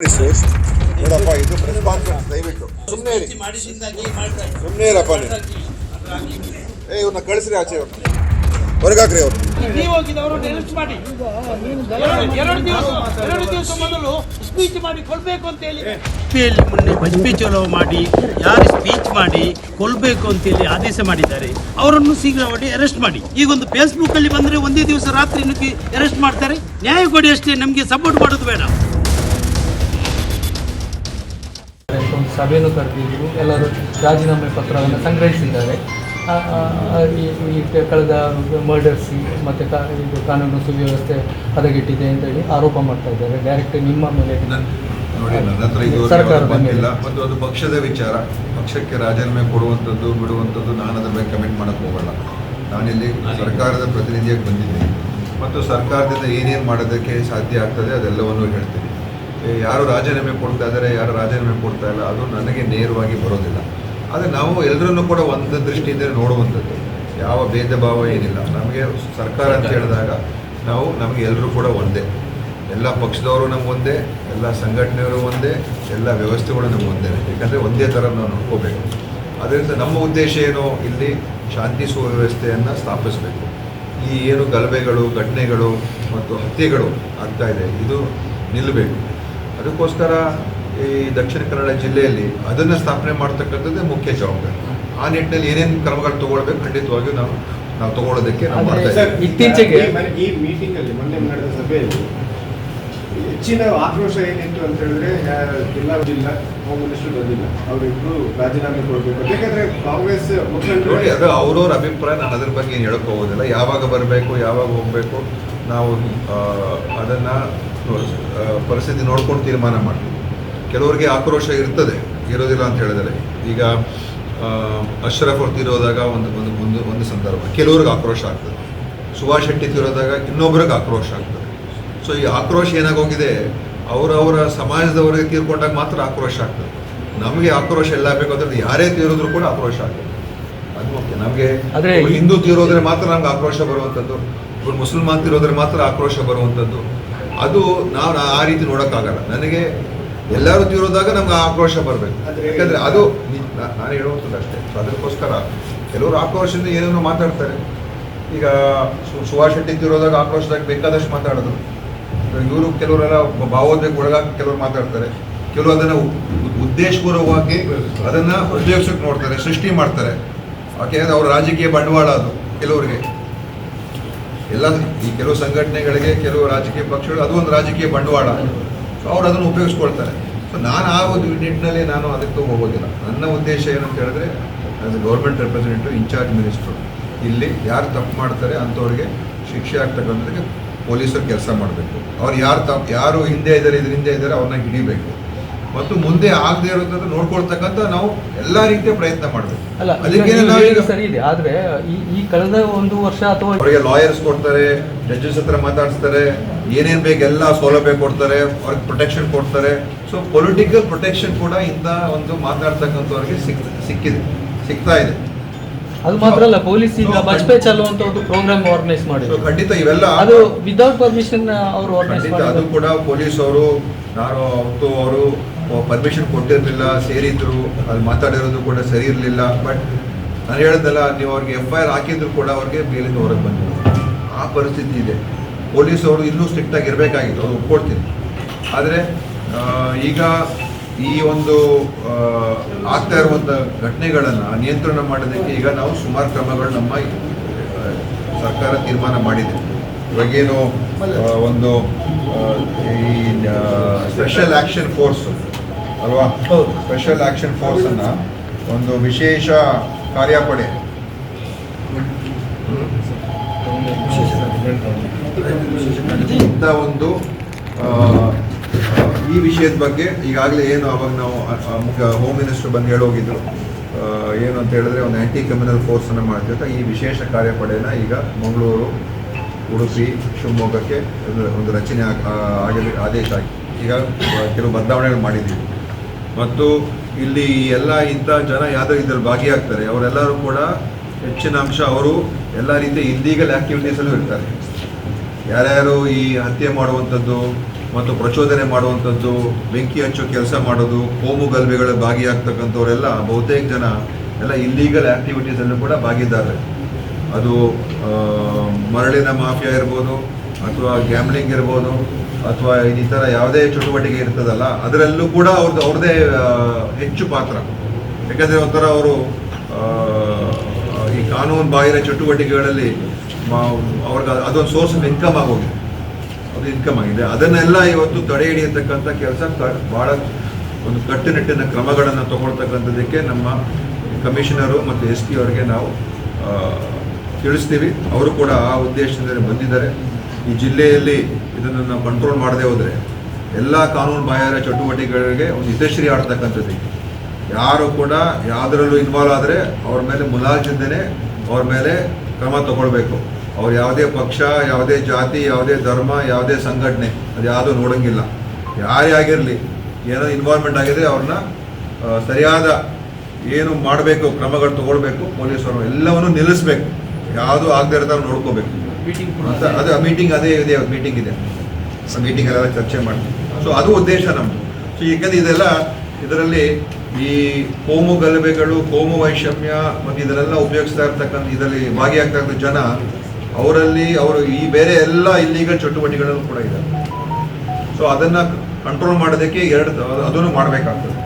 Resource ನೋಡಪ್ಪ ಇದು press conference ದಯವಿಟ್ಟು. ಸುಮ್ಮನೆ ಇರಿ. ಸುಮ್ಮನೆ ಇರಪ್ಪ ನೀವು ಏ ಇವ್ರನ್ನ ಕಳಿಸ್ರಿ ಆಚೆ ಇವ್ರನ್ನ ಹೊರಗಾಕ್ರಿ ಅವ್ರು ನೀವು ಹೋಗಿದ್ದವರು ನೆನಪು ಮಾಡಿ. ಎರಡು- ದಿವಸ ಎರಡು ದಿವಸ ಮೊದಲು ಸ್ಪೀಚ್ ಮಾಡಿ ಕೊಡ್ಬೇಕು ಅಂತ ಹೇಳಿ. ಮೊನ್ನೆ ಸ್ಪೀಚ್ ಮಾಡಿ ಯಾರು ಸ್ಪೀಚ್ ಮಾಡಿ ಕೊಲ್ಬೇಕು ಅಂತೇಳಿ ಆದೇಶ ಮಾಡಿದ್ದಾರೆ. ಅವರನ್ನು ಶೀಘ್ರವಾಗಿ ಅರೆಸ್ಟ್ ಮಾಡಿ. ಈಗ ಒಂದು ಫೇಸ್ಬುಕ್ ಅಲ್ಲಿ ಬಂದ್ರೆ ಒಂದೇ ದಿವಸ ರಾತ್ರಿ ನುಗ್ಗಿ ಅರೆಸ್ಟ್ ಮಾಡ್ತಾರೆ. ನ್ಯಾಯ ಕೊಡಿ ಅಷ್ಟೇ ನಮಗೆ ಸಪೋರ್ಟ್ ಮಾಡೋದು ಬೇಡ. ಒಂದು ಸಭೆಯನ್ನು ಕರೆದಿದ್ರು. ಎಲ್ಲರೂ ರಾಜೀನಾಮೆ ಪತ್ರವನ್ನು ಸಂಗ್ರಹಿಸಿದ್ದಾರೆ. ಈ ಕಳೆದ ಮರ್ಡರ್ಸ್ ಮತ್ತು ಕಾ ಇದು ಕಾನೂನು ಸುವ್ಯವಸ್ಥೆ ಹದಗೆಟ್ಟಿದೆ ಅಂತೇಳಿ ಆರೋಪ ಮಾಡ್ತಾ ಇದ್ದಾರೆ. ಡೈರೆಕ್ಟ್ ನಿಮ್ಮ ಮೇಲೆ ಸರ್ಕಾರದ ಬಂದಿಲ್ಲ. ಮೇಲೆ. ಮತ್ತು ಅದು ಪಕ್ಷದ ವಿಚಾರ. ಪಕ್ಷಕ್ಕೆ ರಾಜೀನಾಮೆ ಕೊಡುವಂಥದ್ದು ಬಿಡುವಂಥದ್ದು ನಾನು ಅದರ ಮೇಲೆ ಕಮೆಂಟ್ ಮಾಡಕ್ಕೆ ಹೋಗಲ್ಲ. ನಾನಿಲ್ಲಿ ಸರ್ಕಾರದ ಪ್ರತಿನಿಧಿಯಾಗಿ ಬಂದಿದ್ದೀನಿ. ಮತ್ತು ಸರ್ಕಾರದಿಂದ ಏನೇನು ಮಾಡೋದಕ್ಕೆ ಸಾಧ್ಯ ಆಗ್ತದೆ ಅದೆಲ್ಲವನ್ನು ಹೇಳ್ತೀನಿ. ಯಾರು ರಾಜೀನಾಮೆ ಕೊಡ್ತಾ ಇದ್ದಾರೆ ಯಾರು ರಾಜೀನಾಮೆ ಕೊಡ್ತಾ ಇಲ್ಲ ಅದು ನನಗೆ ನೇರವಾಗಿ ಬರೋದಿಲ್ಲ. ಆದರೆ ನಾವು ಎಲ್ಲರನ್ನೂ ಕೂಡ ಒಂದು ದೃಷ್ಟಿಯಿಂದ ನೋಡುವಂಥದ್ದು. ಯಾವ ಭೇದ ಭಾವ ಏನಿಲ್ಲ. ನಮಗೆ ಸರ್ಕಾರ ಅಂತ ಹೇಳಿದಾಗ ನಾವು ನಮಗೆ ಎಲ್ಲರೂ ಕೂಡ ಒಂದೇ. ಎಲ್ಲ ಪಕ್ಷದವರು ನಮ್ಗೆ ಒಂದೇ ಎಲ್ಲ ಸಂಘಟನೆಯವರು ಒಂದೇ ಎಲ್ಲ ವ್ಯವಸ್ಥೆಗಳು ನಮ್ಗೆ ಒಂದೇ. ಯಾಕಂದರೆ ಒಂದೇ ಥರ ನಾವು ನೋಡ್ಕೋಬೇಕು. ಅದರಿಂದ ನಮ್ಮ ಉದ್ದೇಶ ಏನು? ಇಲ್ಲಿ ಶಾಂತಿ ಸುವ್ಯವಸ್ಥೆಯನ್ನು ಸ್ಥಾಪಿಸಬೇಕು. ಈ ಏನು ಗಲಭೆಗಳು ಘಟನೆಗಳು ಮತ್ತು ಹತ್ಯೆಗಳು ಆಗ್ತಾ ಇದೆ ಇದು ನಿಲ್ಲಬೇಕು ಅದಕ್ಕೋಸ್ಕರ ಈ ದಕ್ಷಿಣ ಕನ್ನಡ ಜಿಲ್ಲೆಯಲ್ಲಿ ಅದನ್ನು ಸ್ಥಾಪನೆ ಮಾಡ್ತಕ್ಕಂಥದ್ದೇ ಮುಖ್ಯ ಜವಾಬ್ದಾರಿ. ಆ ನಿಟ್ಟಿನಲ್ಲಿ ಏನೇನು ಕ್ರಮಗಳು ತಗೊಳ್ಬೇಕು ಖಂಡಿತವಾಗಿಯೂ ನಾವು ನಾವು ತಗೊಳ್ಳೋದಕ್ಕೆ ನಾವು ಮಾಡ್ತಾ ಇದ್ದೀವಿ. ಇತ್ತೀಚೆಗೆ- ಈ ಮನೆ- ಈ ಮೀಟಿಂಗ್ ಅಲ್ಲಿ ಮೊನ್ನೆ ನಡೆದ ಸಭೆಯಲ್ಲಿ ಹೆಚ್ಚಿನ ಆಕ್ರೋಶ ಏನಿತ್ತು ಅಂತ ಹೇಳಿದ್ರೆ ಯಾ- ಜಿಲ್ಲಾ ಜಿಲ್ಲಾ ಹೋಮ್ ಮಿನಿಸ್ಟರ್ ಬಂದಿಲ್ಲ. ಅವರಿಬ್ರು ರಾಜೀನಾಮೆ ಕೊಡಬೇಕು. ಯಾಕಂದ್ರೆ ಕಾಂಗ್ರೆಸ್ ಮುಖಂಡರು ನೋಡಿ ಅದು ಅವ್ರವ್ರ ಅಭಿಪ್ರಾಯ ನಾನು ಅದ್ರ ಬಗ್ಗೆ ಏನು ಹೇಳಕ್ ಹೋಗೋದಿಲ್ಲ. ಯಾವಾಗ ಬರಬೇಕು ಯಾವಾಗ ಹೋಗಬೇಕು ನಾವು ಅದನ್ನು ಪರಿಸ್ಥಿತಿ ನೋಡ್ಕೊಂಡು ತೀರ್ಮಾನ ಮಾಡ್ತೀವಿ ಕೆಲವರಿಗೆ ಆಕ್ರೋಶ ಇರ್ತದೆ ಇರೋದಿಲ್ಲ ಅಂತ ಹೇಳಿದರೆ. ಈಗ ಅಶ್ರಫ್ ಅವ್ರು ತೀರೋದಾಗ ಒಂದು ಒಂದು ಒಂದು ಒಂದು ಸಂದರ್ಭ. ಕೆಲವ್ರಿಗೆ ಆಕ್ರೋಶ ಆಗ್ತದೆ. ಸುಭಾಷ್ ಶೆಟ್ಟಿ ತೀರೋದಾಗ ಇನ್ನೊಬ್ರಿಗೆ ಆಕ್ರೋಶ ಆಗ್ತದೆ. ಸೊ ಈ ಆಕ್ರೋಶ ಏನಾಗೋಗಿದೆ ಅವರವರ ಸಮಾಜದವರಿಗೆ ತೀರ್ಕೊಂಡಾಗ ಮಾತ್ರ ಆಕ್ರೋಶ ಆಗ್ತದೆ. ನಮಗೆ ಆಕ್ರೋಶ ಎಲ್ಲ ಬೇಕು ಅಂದ್ರೆ ಯಾರೇ ತೀರಿದ್ರು ಕೂಡ ಆಕ್ರೋಶ ಆಗ್ತದೆ. ಅದು ಮುಖ್ಯ. ನಮಗೆ ಹಿಂದೂ ತೀರೋದ್ರೆ ಮಾತ್ರ ನಮ್ಗೆ ಆಕ್ರೋಶ ಬರುವಂಥದ್ದು. ಇವ್ರು ಮುಸಲ್ಮಾನ್ ತೀರೋದ್ರೆ ಮಾತ್ರ ಆಕ್ರೋಶ ಬರುವಂಥದ್ದು. ಅದು ನಾವು ಆ ರೀತಿ ನೋಡೋಕ್ಕಾಗಲ್ಲ. ನನಗೆ ಎಲ್ಲರೂ ತೀರೋದಾಗ ನಮ್ಗೆ ಆಕ್ರೋಶ ಬರಬೇಕು. ಯಾಕಂದರೆ ಅದು ನಾನು ಹೇಳುವಂಥದ್ದು ಅಷ್ಟೇ. ಸೊ ಅದಕ್ಕೋಸ್ಕರ ಕೆಲವರು ಆಕ್ರೋಶದಿಂದ ಏನೇನೋ ಮಾತಾಡ್ತಾರೆ. ಈಗ ಸುಭಾಷ್ ಶೆಟ್ಟಿ ತೀರೋದಾಗ ಆಕ್ರೋಶದಾಗ ಬೇಕಾದಷ್ಟು ಮಾತಾಡೋದು. ಇವರು ಕೆಲವರೆಲ್ಲ ಭಾವೋದ್ವೇಗ ಒಳಗಾಗಿ ಕೆಲವರು ಮಾತಾಡ್ತಾರೆ. ಕೆಲವರು ಅದನ್ನು ಉದ್ದೇಶಪೂರ್ವಕವಾಗಿ ಅದನ್ನ ಉದ್ಯೋಗಿಸಕ್ಕೆ ನೋಡ್ತಾರೆ ಸೃಷ್ಟಿ ಮಾಡ್ತಾರೆ. ಯಾಕೆಂದರೆ ಅವ್ರ ರಾಜಕೀಯ ಬಂಡವಾಳ ಅದು ಕೆಲವರಿಗೆ. ಎಲ್ಲ ಈ ಕೆಲವು ಸಂಘಟನೆಗಳಿಗೆ, ಕೆಲವು ರಾಜಕೀಯ ಪಕ್ಷಗಳು, ಅದು ಒಂದು ರಾಜಕೀಯ ಬಂಡವಾಳ. ಸೊ ಅವ್ರು ಅದನ್ನು ಉಪಯೋಗಿಸ್ಕೊಳ್ತಾರೆ. ಸೊ ನಾನು ಆ ಒಂದು ನಿಟ್ಟಿನಲ್ಲಿ ನಾನು ಅದಕ್ಕೆ ಹೋಗೋದಿಲ್ಲ. ನನ್ನ ಉದ್ದೇಶ ಏನಂತ ಹೇಳಿದ್ರೆ as a government representative in charge minister ಇಲ್ಲಿ ಯಾರು ತಪ್ಪು ಮಾಡ್ತಾರೆ ಅಂಥವ್ರಿಗೆ ಶಿಕ್ಷೆ ಆಗ್ತಕ್ಕಂಥದ್ದಕ್ಕೆ ಪೊಲೀಸರು ಕೆಲಸ ಮಾಡಬೇಕು. ಅವ್ರು ಯಾರು ತಪ್ಪು, ಯಾರು ಹಿಂದೆ ಇದ್ದಾರೆ, ಇದ್ರ ಹಿಂದೆ ಇದ್ದಾರೆ, ಅವ್ರನ್ನ ಹಿಡಿಬೇಕು. ಮತ್ತು ಮುಂದೆ ಆಗದೆ ಇರೋದನ್ನ ನೋಡ್ಕೊಳ್ತಕ್ಕಂತ ನಾವು ಎಲ್ಲಾ ರೀತಿಯ ಪ್ರಯತ್ನ ಮಾಡಬೇಕು. ಅಲ್ಲ ಸರಿ ಇದೆ ಆದ್ರೆ ಈ ಕಳೆದ ಒಂದು ವರ್ಷ ಅಥವಾ ಅವರಿಗೆ ಲಾಯರ್ಸ್ ಕೊಡ್ತಾರೆ ಜಡ್ಜಸ್ ಹತ್ರ ಮಾತಾಡಿಸ್ತಾರೆ ಏನೇನ್ ಬೇಕು ಎಲ್ಲ ಸೌಲಭ್ಯ ಕೊಡ್ತಾರೆ ಅವ್ರಿಗೆ ಪ್ರೊಟೆಕ್ಷನ್ ಕೊಡ್ತಾರೆ. ಸೊ ಪೊಲಿಟಿಕಲ್ ಪ್ರೊಟೆಕ್ಷನ್ ಕೂಡ ಇಂತ ಒಂದು ಮಾತಾಡ್ತಕ್ಕಂಥವ್ರಿಗೆ ಸಿಕ್ ಸಿಕ್ಕಿದೆ ಸಿಗ್ತಾ ಇದೆ. ಅದು ಮಾತ್ರ ಅಲ್ಲ ಪೊಲೀಸ್ ಈಗ ಬಜ್ಪೆ ಚಲೋ ಅಂತ ಒಂದು ಪ್ರೋಗ್ರಾಮ್ ಆರ್ಗನೈಸ್ ಮಾಡಿದ್ರು. ಖಂಡಿತ ಇವೆಲ್ಲ ಅದು ವಿದೌಟ್ ಪರ್ಮಿಷನ್ ಅವರು ಆರ್ಗನೈಸ್ ಅದು ಕೂಡ ಪೊಲೀಸ್ ಅವರು ನಾನು ಅವತ್ತು ಅವರು ಪರ್ಮಿಷನ್ ಕೊಟ್ಟಿರಲಿಲ್ಲ, ಸೇರಿದ್ರು, ಅಲ್ಲಿ ಮಾತಾಡಿರೋದು ಕೂಡ ಸರಿ ಇರಲಿಲ್ಲ. ಬಟ್ ನಾನು ಹೇಳ್ದಲ್ಲ, ನೀವು ಅವ್ರಿಗೆ ಎಫ್ ಐ ಆರ್ ಹಾಕಿದ್ರು ಕೂಡ ಅವ್ರಿಗೆ ಬೇಲಿಂದ ಹೊರಗೆ ಬಂದಿಲ್ಲ ಆ ಪರಿಸ್ಥಿತಿ ಇದೆ. ಪೊಲೀಸ್ ಅವರು ಇನ್ನೂ ಸ್ಟ್ರಿಕ್ಟ್ ಆಗಿ ಇರಬೇಕಾಗಿತ್ತು ಅವ್ರು ಒಪ್ಕೊಡ್ತೀನಿ. ಆದರೆ ಈಗ ಈ ಒಂದು ಆಗ್ತಾ ಇರುವಂಥ ಘಟನೆಗಳನ್ನು ನಿಯಂತ್ರಣ ಮಾಡೋದಕ್ಕೆ ಈಗ ನಾವು ಸುಮಾರು ಕ್ರಮಗಳು ನಮ್ಮ ಸರ್ಕಾರ ತೀರ್ಮಾನ ಮಾಡಿದೆ. ಇವಾಗೇನು ಒಂದು ಈ ಸ್ಪೆಷಲ್ ಆ್ಯಕ್ಷನ್ ಫೋರ್ಸ್ ಅಲ್ವಾ? ಸ್ಪೆಷಲ್ ಆಕ್ಷನ್ ಫೋರ್ಸ್ ಅನ್ನ ಒಂದು ವಿಶೇಷ ಕಾರ್ಯಪಡೆ. ಇಂಥ ಒಂದು ಈ ವಿಷಯದ ಬಗ್ಗೆ ಈಗಾಗಲೇ ಏನು ಅವಾಗ ನಾವು ಮುಖ್ಯ ಹೋಮ್ ಮಿನಿಸ್ಟರ್ ಬಂದು ಹೇಳೋಗಿದ್ರು. ಏನು ಅಂತ ಹೇಳಿದ್ರೆ ಒಂದು ಆ್ಯಂಟಿ ಕ್ರಿಮಿನಲ್ ಫೋರ್ಸನ್ನು ಮಾಡ್ತಿರ್ತ ಈ ವಿಶೇಷ ಕಾರ್ಯಪಡೆನ ಈಗ ಮಂಗಳೂರು, ಉಡುಪಿ, ಶಿವಮೊಗ್ಗಕ್ಕೆ ಒಂದು ಒಂದು ರಚನೆ ಆಗಲಿ ಆದೇಶ ಆಗಿ. ಈಗ ಕೆಲವು ಬದಲಾವಣೆಗಳು ಮಾಡಿದ್ದೀವಿ. ಮತ್ತು ಇಲ್ಲಿ ಎಲ್ಲ ಇಂಥ ಜನ ಯಾವುದೋ ಇದ್ರಲ್ಲಿ ಭಾಗಿಯಾಗ್ತಾರೆ. ಅವರೆಲ್ಲರೂ ಕೂಡ ಹೆಚ್ಚಿನ ಅಂಶ ಅವರು ಎಲ್ಲ ರೀತಿಯ ಇಲ್ಲೀಗಲ್ ಆ್ಯಕ್ಟಿವಿಟೀಸಲ್ಲೂ ಇರ್ತಾರೆ. ಯಾರ್ಯಾರು ಈ ಹತ್ಯೆ ಮಾಡುವಂಥದ್ದು ಮತ್ತು ಪ್ರಚೋದನೆ ಮಾಡುವಂಥದ್ದು, ಬೆಂಕಿ ಹಚ್ಚೋ ಕೆಲಸ ಮಾಡೋದು, ಕೋಮು ಗಲಭೆಗಳ ಭಾಗಿಯಾಗ್ತಕ್ಕಂಥವರೆಲ್ಲ ಬಹುತೇಕ ಜನ ಎಲ್ಲ ಇಲ್ಲೀಗಲ್ ಆ್ಯಕ್ಟಿವಿಟೀಸಲ್ಲೂ ಕೂಡ ಭಾಗಿದ್ದಾರೆ. ಅದು ಮರಳಿನ ಮಾಫಿಯಾ ಇರ್ಬೋದು, ಅಥವಾ ಗ್ಯಾಮ್ಲಿಂಗ್ ಇರ್ಬೋದು ಅಥವಾ ಈ ಥರ ಯಾವುದೇ ಚಟುವಟಿಕೆ ಇರ್ತದಲ್ಲ, ಅದರಲ್ಲೂ ಕೂಡ ಅವ್ರದ್ದು ಅವ್ರದ್ದೇ ಹೆಚ್ಚು ಪಾತ್ರ. ಯಾಕಂದರೆ ಒಂಥರ ಅವರು ಈ ಕಾನೂನು ಬಾಹಿರ ಚಟುವಟಿಕೆಗಳಲ್ಲಿ ಅವ್ರಿಗೆ ಅದೊಂದು ಸೋರ್ಸ್ ಇನ್ಕಮ್ ಆಗೋಗಿದೆ ಅದು ಇನ್ಕಮ್ ಆಗಿದೆ. ಅದನ್ನೆಲ್ಲ ಇವತ್ತು ತಡೆ ಹಿಡಿಯತಕ್ಕಂಥ ಕೆಲಸ ಭಾಳ ಒಂದು ಕಟ್ಟುನಿಟ್ಟಿನ ಕ್ರಮಗಳನ್ನು ತಗೊಳ್ತಕ್ಕಂಥದ್ದಕ್ಕೆ ನಮ್ಮ ಕಮಿಷನರು ಮತ್ತು ಎಸ್ ಪಿ ಅವರಿಗೆ ನಾವು ತಿಳಿಸ್ತೀವಿ. ಅವರು ಕೂಡ ಆ ಉದ್ದೇಶದಿಂದ ಬಂದಿದ್ದಾರೆ. ಈ ಜಿಲ್ಲೆಯಲ್ಲಿ ಇದನ್ನು ನಾವು ಕಂಟ್ರೋಲ್ ಮಾಡದೆ ಹೋದರೆ ಎಲ್ಲ ಕಾನೂನು ಬಾಹಿರ ಚಟುವಟಿಕೆಗಳಿಗೆ ಒಂದು ಹಿತಶ್ರೀ ಆಡ್ತಕ್ಕಂಥದ್ದು. ಯಾರು ಕೂಡ ಯಾವುದರಲ್ಲೂ ಇನ್ವಾಲ್ವ್ ಆದರೆ ಅವ್ರ ಮೇಲೆ ಮುಲಾಜಿಂದನೇ ಅವ್ರ ಮೇಲೆ ಕ್ರಮ ತಗೊಳ್ಬೇಕು. ಅವ್ರು ಯಾವುದೇ ಪಕ್ಷ, ಯಾವುದೇ ಜಾತಿ, ಯಾವುದೇ ಧರ್ಮ, ಯಾವುದೇ ಸಂಘಟನೆ, ಅದು ಯಾವುದೂ ನೋಡೋಂಗಿಲ್ಲ. ಯಾರೇ ಆಗಿರಲಿ, ಏನೋ ಇನ್ವಾಲ್ವ್ಮೆಂಟ್ ಆಗಿದೆ ಅವ್ರನ್ನ ಸರಿಯಾದ ಏನು ಮಾಡಬೇಕು, ಕ್ರಮಗಳು ತಗೊಳ್ಬೇಕು, ಪೊಲೀಸರು ಎಲ್ಲವನ್ನೂ ನಿಲ್ಲಿಸ್ಬೇಕು. ಯಾವುದು ಆಗದೇ ಇರೋದಾರು ನೋಡ್ಕೋಬೇಕು. ಅಂತ ಅದು ಮೀಟಿಂಗ್ ಅದೇ ಇದೆ ಮೀಟಿಂಗ್ ಇದೆ. ಮೀಟಿಂಗ್ ಎಲ್ಲ ಚರ್ಚೆ ಮಾಡ್ತೀವಿ. ಸೊ ಅದು ಉದ್ದೇಶ ನಮ್ಮದು ಸೊ ಯಾಕಂದ್ರೆ ಇದೆಲ್ಲ, ಇದರಲ್ಲಿ ಈ ಕೋಮು ಗಲಭೆಗಳು, ಕೋಮು ವೈಷಮ್ಯ ಮತ್ತು ಇದನ್ನೆಲ್ಲ ಉಪಯೋಗಿಸ್ತಾ ಇರ್ತಕ್ಕಂಥ, ಇದರಲ್ಲಿ ಭಾಗಿಯಾಗ್ತಕ್ಕಂಥ ಜನ, ಅವರಲ್ಲಿ ಅವರು ಈ ಬೇರೆ ಎಲ್ಲ ಇಲ್ಲಿಗ ಚಟುವಟಿಕೆಗಳಲ್ಲೂ ಕೂಡ ಇದೆ ಸೊ ಅದನ್ನು ಕಂಟ್ರೋಲ್ ಮಾಡೋದಕ್ಕೆ ಎರಡು ಅದನ್ನು ಮಾಡಬೇಕಾಗ್ತದೆ.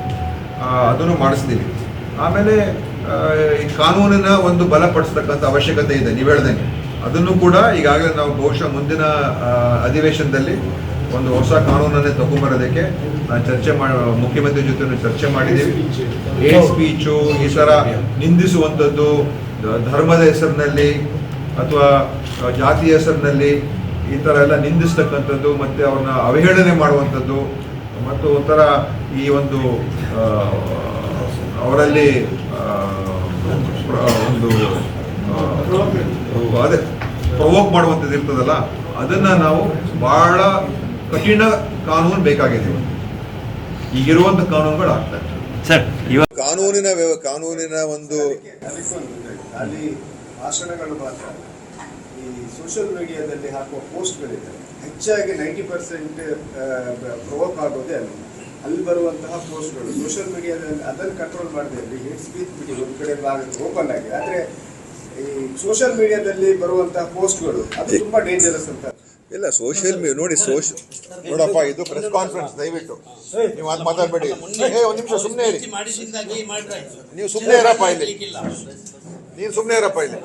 ಅದನ್ನು ಮಾಡಿಸ್ತೀವಿ. ಆಮೇಲೆ ಈ ಕಾನೂನಿನ ಒಂದು ಬಲಪಡಿಸ್ತಕ್ಕಂಥ ಅವಶ್ಯಕತೆ ಇದೆ, ನೀವು ಹೇಳ್ದಂಗೆ. ಅದನ್ನು ಕೂಡ ಈಗಾಗಲೇ ನಾವು ಬಹುಶಃ ಮುಂದಿನ ಅಧಿವೇಶನದಲ್ಲಿ ಒಂದು ಹೊಸ ಕಾನೂನನ್ನೇ ತಗೊಂಬರೋದಕ್ಕೆ ನಾನು ಚರ್ಚೆ ಮಾಡ ಮುಖ್ಯಮಂತ್ರಿ ಜೊತೆ ಚರ್ಚೆ ಮಾಡಿದ್ದೀವಿ. ಏ ಸ್ಪೀಚು ಈ ಥರ ನಿಂದಿಸುವಂಥದ್ದು ಧರ್ಮದ ಹೆಸರಿನಲ್ಲಿ ಅಥವಾ ಜಾತಿಯ ಹೆಸರಿನಲ್ಲಿ ಈ ಥರ ಎಲ್ಲ ನಿಂದಿಸ್ತಕ್ಕಂಥದ್ದು ಮತ್ತು ಅವ್ರನ್ನ ಅವಹೇಳನೆ ಮಾಡುವಂಥದ್ದು ಮತ್ತು ಒಂಥರ ಈ ಒಂದು ಅವರಲ್ಲಿ ಒಂದು ಅದೇ. ಮಾಡುವಂಥದ್ದು ಇರ್ತದಲ್ಲ ಅದನ್ನ ನಾವು ಬಹಳ ಕಠಿಣ ಕಾನೂನು ಬೇಕಾಗಿದೆ. ಈಗಿರುವಂತಹ ಈಗಿರುವಂಥ ಕಾನೂನುಗಳು ಆಗ್ತಾ ಇದೆ ಸರ್ ಇವಾಗ ಕಾನೂನಿನ ವ್ಯವ ಕಾನೂನಿನ ಒಂದು ಅಲ್ಲಿ ಭಾಷಣಗಳು ಮಾತ್ರ. ಈ ಸೋಷಿಯಲ್ ಮೀಡಿಯಾದಲ್ಲಿ ಹಾಕುವ ಪೋಸ್ಟ್ಗಳಿದೆ ಹೆಚ್ಚಾಗಿ ನೈಂಟಿ ಪರ್ಸೆಂಟ್ ಪ್ರೊವೋಕ್ ಆಗೋದೇ ಅಲ್ಲಿ. ಅಲ್ಲಿ ಬರುವಂತಹ ಪೋಸ್ಟ್ಗಳು ಸೋಷಿಯಲ್ ಮೀಡಿಯಾದಲ್ಲಿ ಅದನ್ನು ಕಂಟ್ರೋಲ್ ಮಾಡದೆ ಅಲ್ಲಿ ಹೇಟ್ ಸ್ಪೀಚ್ ಬಿಡಿ ಒಂದು ಕಡೆ ಓಪನ್ ಆಗಿದೆ ಆದರೆ ಈ ಸೋಷಿಯಲ್ ಮೀಡಿಯಾದಲ್ಲಿ ಬರುವಂತಹ ಪೋಸ್ಟ್ಗಳು ಅದು ತುಂಬಾ ಡೇಂಜರಸ್ ಅಂತ. ಇಲ್ಲ ಸೋಷಿಯಲ್ ಮೀಡಿಯಾ ನೋಡಿ ಸೋಷಿಯಲ್ ನೋಡಪ್ಪ ಇದು ಪ್ರೆಸ್ ಕಾನ್ಫರೆನ್ಸ್ ದಯವಿಟ್ಟು. ನೀವು ಅದು ಮಾತಾಡಬೇಡಿ. ಏ ಒಂದು ನಿಮಿಷ ಸುಮ್ಮನೆ ಇರಿ. ನೀವು ಸುಮ್ಮನೆ ಇರಪ್ಪ ಇಲ್ಲಿ. ನೀನು ಸುಮ್ಮನೆ ಇರಪ್ಪ ಇಲ್ಲಿ.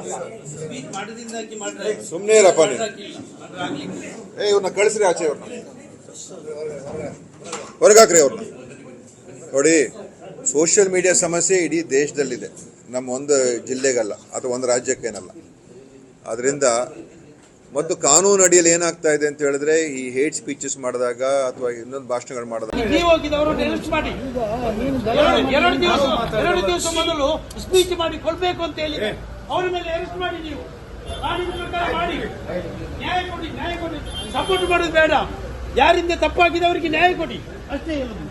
ಸುಮ್ಮನೆ ಇರಪ್ಪ ನೀನು. ಏ ಇವ್ರನ್ನ ಕಳಿಸ್ರಿ ಆಚೆ ಇವ್ರನ್ನ ಹೊರಗಾಕ್ರಿ ಅವ್ರನ್ನ ನೋಡಿ ಸೋಷಿಯಲ್ ಮೀಡಿಯಾ ಸಮಸ್ಯೆ ಇಡೀ ದೇಶದಲ್ಲಿದೆ. ನಮ್ಮ ಒಂದು ಜಿಲ್ಲೆಗಲ್ಲ, ಅಥವಾ ಒಂದು ರಾಜ್ಯಕ್ಕೇನಲ್ಲ. ಅದರಿಂದ ಮತ್ತು ಕಾನೂನು ಅಡಿಯಲ್ಲಿ ಏನಾಗ್ತಾ ಇದೆ ಅಂತ ಹೇಳಿದ್ರೆ, ಈ ಹೇಟ್ ಸ್ಪೀಚಸ್ ಮಾಡಿದಾಗ ಅಥವಾ ಇನ್ನೊಂದು ಭಾಷಣಗಳು ಮಾಡಿದಾಗ ಎರಡು- ದಿವಸ ಮೊದಲು ಸ್ಪೀಚ್ ಮಾಡಿ ಕೊಡ್ಬೇಕು ಅಂತ ಹೇಳಿ ಅವರ ಮೇಲೆ ಅರೆಸ್ಟ್ ಮಾಡಿ ನೀವು. ಮಾಡಿ. ನ್ಯಾಯ ಕೊಡಿ ನ್ಯಾಯ ಕೊಡಿ. ಸಪೋರ್ಟ್ ಮಾಡೋದು ಬೇಡ. ಯಾರಿಂದ ತಪ್ಪಾಗಿದೆ ಅವರಿಗೆ ನ್ಯಾಯ ಕೊಡಿ. ಅಷ್ಟೇ ಹೇಳುದು.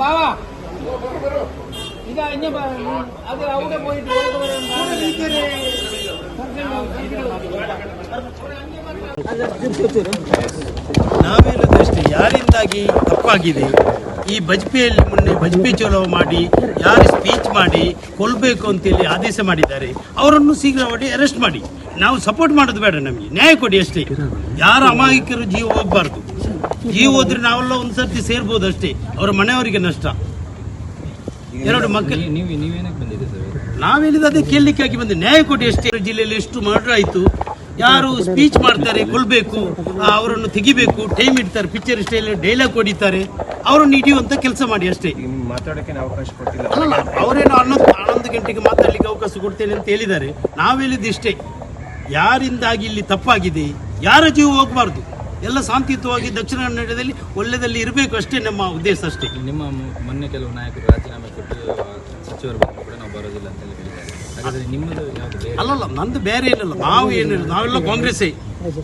ബാവാ ഇതാ ഇനി അത് അവിടെ പോയിട്ട് ನಾವೇನದು ಅಷ್ಟೇ ಯಾರಿಂದಾಗಿ ತಪ್ಪಾಗಿದೆ ಈ ಬಜ್ಪೆಯಲ್ಲಿ ಮೊನ್ನೆ ಬಜ್ಪೆ ಚಲೋ ಮಾಡಿ ಯಾರು ಸ್ಪೀಚ್ ಮಾಡಿ ಕೊಲ್ಬೇಕು ಅಂತೇಳಿ ಆದೇಶ ಮಾಡಿದ್ದಾರೆ ಅವರನ್ನು ಶೀಘ್ರವಾಗಿ ಅರೆಸ್ಟ್ ಮಾಡಿ ನಾವು ಸಪೋರ್ಟ್ ಮಾಡೋದು ಬೇಡ ನಮಗೆ ನ್ಯಾಯ ಕೊಡಿ ಅಷ್ಟೇ ಯಾರ ಅಮಾಯಕರು ಜೀವ ಹೋಗ್ಬಾರ್ದು ಜೀವ ಹೋದ್ರೆ ನಾವೆಲ್ಲ ಒಂದ್ಸರ್ತಿ ಸೇರ್ಬೋದು ಅಷ್ಟೇ. ಅವರ ಮನೆಯವರಿಗೆ ನಷ್ಟ. ಎರಡು ಮಕ್ಕಳು ನೀವು ನೀವೇನಕ್ಕೆ ಬಂದಿದೆ ಸರ್? ನಾವೇನಿದ ಅದೇ ಕೇಳಲಿಕ್ಕಾಗಿ ಬಂದೆ. ನ್ಯಾಯ ಕೊಡಿ ಅಷ್ಟೇ ಜಿಲ್ಲೆಯಲ್ಲಿ ಎಷ್ಟು ಮರ್ಡರ್ ಆಯಿತು ಯಾರು ಸ್ಪೀಚ್ ಮಾಡ್ತಾರೆ ಕೊಲ್ಬೇಕು ಅವರನ್ನು ತೆಗಿಬೇಕು ಟೈಮ್ ಇಡ್ತಾರೆ ಪಿಕ್ಚರ್ ಸ್ಟೈಲ್ ಡೈಲಾಗ್ ಹೊಡಿತಾರೆ ಅವರನ್ನು ಹಿಡಿಯುವಂತ ಕೆಲಸ ಮಾಡಿ ಅಷ್ಟೇ. ಮಾತಾಡಕ್ಕೆ ಅವಕಾಶ ಕೊಟ್ಟಿಲ್ಲ. ಅವರೇನು ಹನ್ನೊಂದು ಹನ್ನೊಂದು ಗಂಟೆಗೆ ಮಾತಾಡ್ಲಿಕ್ಕೆ ಅವಕಾಶ ಕೊಡ್ತೇನೆ ಅಂತ ಹೇಳಿದ್ದಾರೆ. ನಾವು ಹೇಳಿದ್ದು ಇಷ್ಟೇ. ಯಾರಿಂದಾಗಿ ಇಲ್ಲಿ ತಪ್ಪಾಗಿದೆ? ಯಾರ ಜೀವ ಹೋಗಬಾರ್ದು? ಎಲ್ಲ ಶಾಂತಿಯುತವಾಗಿ ದಕ್ಷಿಣ ಕನ್ನಡದಲ್ಲಿ ಒಳ್ಳೆಯದಲ್ಲಿ ಇರಬೇಕು ಅಷ್ಟೇ ನಮ್ಮ ಉದ್ದೇಶ ಅಷ್ಟೇ. ನಿಮ್ಮ ಮೊನ್ನೆ ಕೆಲವು ನಾಯಕರು ರಾಜೀನಾಮೆ ಕೊಟ್ಟು ಸಚಿವರು ಕೂಡ ನಾವು ಬರೋದಿಲ್ಲ ಅಂತ ಹೇಳಿ ಹೇಳಿದ್ದಾರೆ. ನಿಮ್ಮದು ಅಲ್ಲಲ್ಲ ನಂದು ಬೇರೆ ಏನಿಲ್ಲ ನಾವು ಏನಿಲ್ಲ ನಾವೆಲ್ಲ ಕಾಂಗ್ರೆಸ್ಸೇ.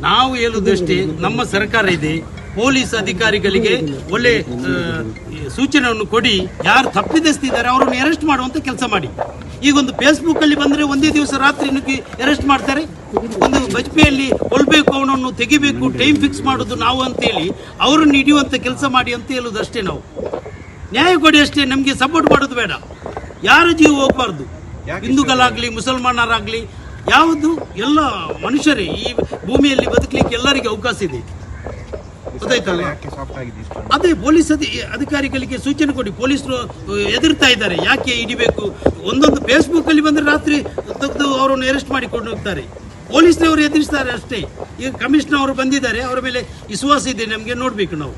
ನಾವು ಹೇಳುದಷ್ಟೇ ನಮ್ಮ ಸರ್ಕಾರ ಇದೆ ಪೊಲೀಸ್ ಅಧಿಕಾರಿಗಳಿಗೆ ಒಳ್ಳೆ ಸೂಚನೆಯನ್ನು ಕೊಡಿ ಯಾರು ತಪ್ಪಿದಸ್ತಿದ್ದಾರೆ ಅವರನ್ನು ಅರೆಸ್ಟ್ ಮಾಡುವಂತ ಕೆಲಸ ಮಾಡಿ. ಈಗ ಒಂದು ಫೇಸ್ಬುಕ್ ಅಲ್ಲಿ ಬಂದ್ರೆ ಒಂದೇ ದಿವಸ ರಾತ್ರಿ ನುಗ್ಗಿ ಅರೆಸ್ಟ್ ಮಾಡ್ತಾರೆ. ಒಂದು ಬಜ್ಪೆಯಲ್ಲಿ ಕೊಲ್ಬೇಕು ಅವನನ್ನು ತೆಗಿಬೇಕು ಟೈಮ್ ಫಿಕ್ಸ್ ಮಾಡೋದು ನಾವು ಅಂತೇಳಿ ಅವರನ್ನು ಹಿಡಿಯುವಂತ ಕೆಲಸ ಮಾಡಿ ಅಂತ ಹೇಳುದು ಅಷ್ಟೇ ನಾವು. ನ್ಯಾಯ ಕೊಡಿ ಅಷ್ಟೇ ನಮಗೆ ಸಪೋರ್ಟ್ ಮಾಡೋದು ಬೇಡ. ಯಾರ ಜೀವ ಹೋಗ್ಬಾರ್ದು? ಹಿಂದೂಗಳಾಗ್ಲಿ ಮುಸಲ್ಮಾನರಾಗ್ಲಿ ಯಾವುದು? ಎಲ್ಲ ಮನುಷ್ಯರೇ ಈ ಭೂಮಿಯಲ್ಲಿ ಬದುಕಲಿಕ್ಕೆ ಎಲ್ಲರಿಗೆ ಅವಕಾಶ ಇದೆ. ಗೊತ್ತಾಯ್ತಲ್ಲ ಅದೇ ಪೊಲೀಸ್ ಅಧಿ ಅಧಿಕಾರಿಗಳಿಗೆ ಸೂಚನೆ ಕೊಡಿ ಪೊಲೀಸರು ಎದುರ್ತಾ ಇದ್ದಾರೆ. ಯಾಕೆ ಹಿಡಿಬೇಕು? ಒಂದೊಂದು ಫೇಸ್ಬುಕ್ ಅಲ್ಲಿ ಬಂದ್ರೆ ರಾತ್ರಿ ತೆಗೆದು ಅವರನ್ನು ಅರೆಸ್ಟ್ ಮಾಡಿ ಕೊಂಡು ಹೋಗ್ತಾರೆ. ಪೊಲೀಸ್ನವರು ಎದುರಿಸ್ತಾರೆ ಅಷ್ಟೇ. ಈಗ ಕಮಿಷನರ್ ಅವರು ಬಂದಿದ್ದಾರೆ ಅವರ ಮೇಲೆ ವಿಶ್ವಾಸ ಇದೆ ನಮಗೆ ನೋಡ್ಬೇಕು ನಾವು.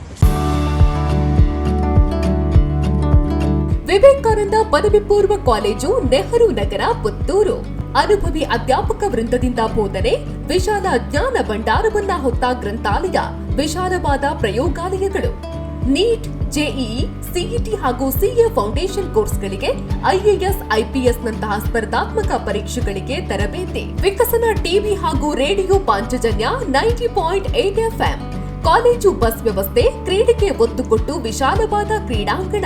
ವಿವೇಕಾನಂದ ಪದವಿ ಪೂರ್ವ ಕಾಲೇಜು ನೆಹರು ನಗರ ಪುತ್ತೂರು. ಅನುಭವಿ ಅಧ್ಯಾಪಕ ವೃಂದದಿಂದ ಬೋಧನೆ, ವಿಶಾಲ ಜ್ಞಾನ ಭಂಡಾರವನ್ನ ಹೊತ್ತ ಗ್ರಂಥಾಲಯ, ವಿಶಾಲವಾದ ಪ್ರಯೋಗಾಲಯಗಳು. ನೀಟ್, ಜೆಇಇ, ಸಿಇಟಿ ಹಾಗೂ ಸಿಎ ಫೌಂಡೇಶನ್ ಕೋರ್ಸ್ಗಳಿಗೆ ಐಎಎಸ್ ಐಪಿಎಸ್ ನಂತಹ ಸ್ಪರ್ಧಾತ್ಮಕ ಪರೀಕ್ಷೆಗಳಿಗೆ ತರಬೇತಿ. ವಿಕಸನ ಟಿವಿ ಹಾಗೂ radio Panchajanya ninety point eight FM. College bus ವ್ಯವಸ್ಥೆ, ಕ್ರೀಡೆಗೆ ಒತ್ತು ಕೊಟ್ಟು ವಿಶಾಲವಾದ ಕ್ರೀಡಾಂಗಣ.